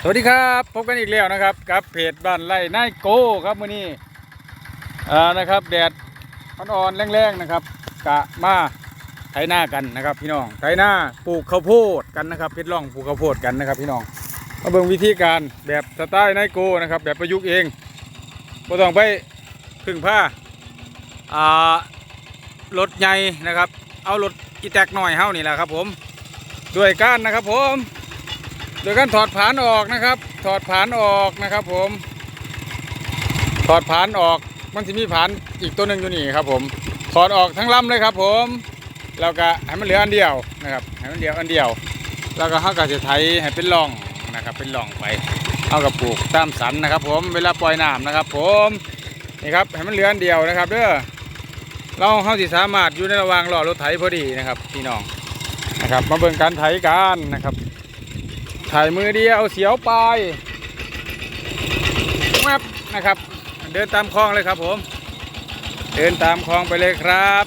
สวัสดีครับพบกันอีกแล้วนะครับกับเพจบ้านไร่นายโกครับมื้อนี้อ่านะครับแดดอ่อนๆแรงๆนะครับ กะมาไถนากันนะครับ พี่น้องไถนาปลูกข้าวโพดกันนะครับเพชรล่องปลูกข้าวโพดกันนะครับพี่น้องมาเบิ่งวิธีการแบบสไตล์นายโกนะครับ แบบประยุกต์เองบ่ต้องไปพึ่งผ้าอ่ารถใหญ่นะครับ เอารถอีแตกหน่อยเฮานี่แหละครับผมด้วยก้านนะครับผม โดยการถอดผานออกนะครับ ถอดผานออกนะครับ ผม ถอดผานออกมันจะมีผานอีกตัวหนึ่งอยู่นี่ครับ ผม ถอดออกทั้งลำเลยครับ ผมแล้วก็ให้มันเหลืออันเดียวนะครับให้มันเหลืออันเดียว แล้วก็เขาก็จะไถให้เป็นร่องนะครับ เป็นร่องไปเอากับปลูกตามสันนะครับ ผมเวลาปล่อยน้ำนะครับ ผมนี่ครับให้มันเหลืออันเดียวนะครับเด้อเราเขาสิสามารถอยู่ในระหว่างรอรถไถพอดีนะครับพี่น้องนะครับ มาเบิ่งการไถกันนะครับ ถ่ายมือเดียวเสียวไปแวบนะครับ เดินตามคลองเลยครับผม เดินตามคลองไปเลยครับ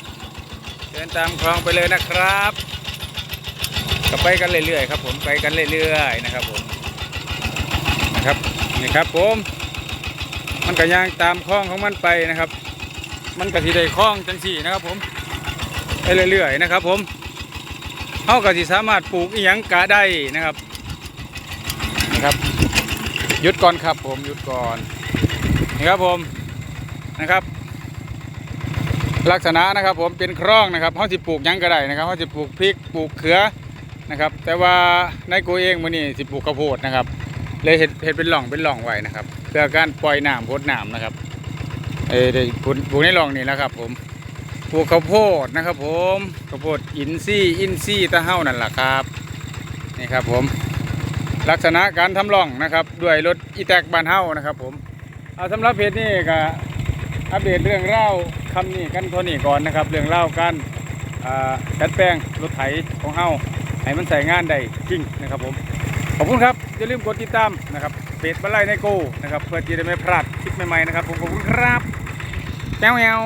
เดินตามคลองไปเลยนะครับก็ไปกันเรื่อยๆครับผมไปกันเรื่อยๆนะครับผมนะครับนี่ครับผม มันก็ย่างตามคลองของมันไปนะครับ มันก็สิได้คลองจังสี่นะครับผมไปเรื่อยๆนะครับผมเขาก็สิสามารถปลูกอีหยังกะได้นะครับ นะครับหยุดก่อนครับผมหยุดก่อนนี่ครับผมนะครับ ลักษณะนะครับผมเป็นคร่องนะครับเขาจะปลูกยังก็ได้นะครับเขาจะปลูกพริกปลูกเขือนะครับ แต่ว่าในกูเองมือนี่สิปลูกข้าวโพดนะครับ เลยเห็ดเห็ดเป็นหล่องเป็นหล่องไว้นะครับ เพื่อการปล่อยน้ำพดน้ำนะครับเออได้ปลูกปลูกในหล่องนี่แหละครับผมปลูกข้าวโพดนะครับ ผมข้าวโพดอินซี่อินซี่ตะเฮ้านั่นแหละครับนี่ครับผม ลักษณะการทำร่องนะครับ ด้วยรถอีแตกบานเฮ้านะครับ ผมเอาสำหรับเพจนี้ก็อัปเดตเรื่องเล่าคำนี้กันเท่านี้ก่อนนะครับ เรื่องเล่าการดัดแปลงรถไถของเฮ้าให้มันใส่งานได้จริงนะครับผมขอบคุณครับอย่าลืมกดติดตามนะครับเพจบันไลในโกนะครับเพื่อที่จะไม่พลาดคลิปใหม่ๆนะครับผมขอบคุณครับแจ้วแวว